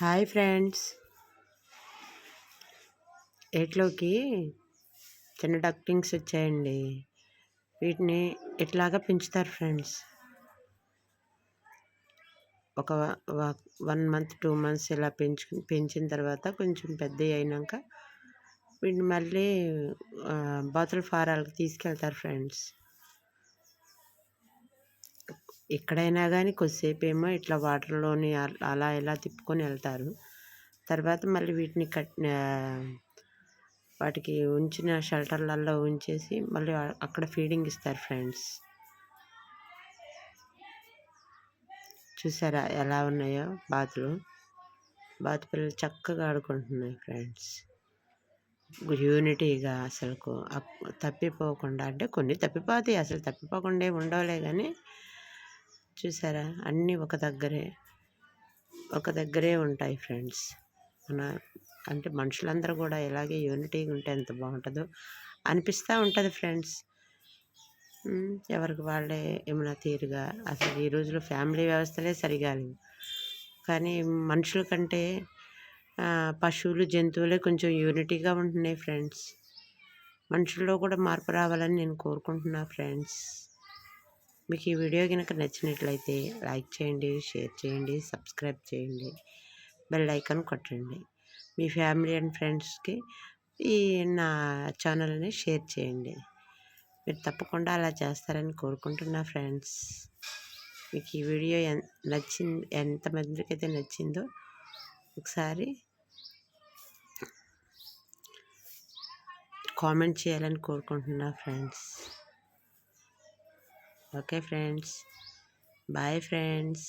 Hi friends. ఏట్లోకి చిన్న డక్టింగ్స్ వచ్చాయండి. వీటిని ఇట్లాగా పెంచుతారు ఫ్రెండ్స్? ఒక వన్ మంత్ టూ మంత్స్ ఇలా పెంచు పెంచిన తర్వాత కొంచెం పెద్ద అయినాక వీటిని మళ్ళీ బాతుల ఫారాలకు తీసుకెళ్తారు ఫ్రెండ్స్. ఎక్కడైనా కానీ కొద్దిసేపు ఏమో ఇట్లా వాటర్లోని అలా ఇలా తిప్పుకొని వెళ్తారు. తర్వాత మళ్ళీ వీటిని కట్ వాటికి ఉంచిన షెల్టర్లలో ఉంచేసి మళ్ళీ అక్కడ ఫీడింగ్ ఇస్తారు ఫ్రెండ్స్. చూసారా ఎలా ఉన్నాయో బాతులు? బాతు పిల్లలు చక్కగా ఆడుకుంటున్నాయి ఫ్రెండ్స్. యూనిటీగా అసలుకు తప్పిపోకుండా అంటే కొన్ని తప్పిపోతాయి అసలు తప్పిపోకుండా ఉండవులే కానీ చూసారా? అన్నీ ఒక దగ్గరే. ఒక దగ్గరే ఉంటాయి ఫ్రెండ్స్. మన అంటే మనుషులందరూ కూడా ఇలాగే యూనిటీగా ఉంటే ఎంత బాగుంటుందో అనిపిస్తూ ఉంటుంది ఫ్రెండ్స్. ఎవరికి వాళ్ళే ఏమైనా తీరుగా అసలు ఈ రోజులో ఫ్యామిలీ వ్యవస్థలే సరిగా లేవు. కానీ మనుషుల కంటే పశువులు జంతువులే కొంచెం యూనిటీగా ఉంటున్నాయి ఫ్రెండ్స్. మనుషుల్లో కూడా మార్పు రావాలని నేను కోరుకుంటున్నా ఫ్రెండ్స్. మీకు ఈ వీడియో కనుక నచ్చినట్లయితే లైక్ చేయండి షేర్ చేయండి సబ్స్క్రైబ్ చేయండి బెల్ ఐకాన్ కొట్టండి. మీ ఫ్యామిలీ అండ్ ఫ్రెండ్స్కి ఈ నా ఛానల్ని షేర్ చేయండి. మీరు తప్పకుండా అలా చేస్తారని కోరుకుంటున్నా ఫ్రెండ్స్. మీకు ఈ వీడియో నచ్చింది ఎంతమందికి అయితే నచ్చిందో ఒకసారి కామెంట్ చేయాలని కోరుకుంటున్నా friends. Okay friends bye friends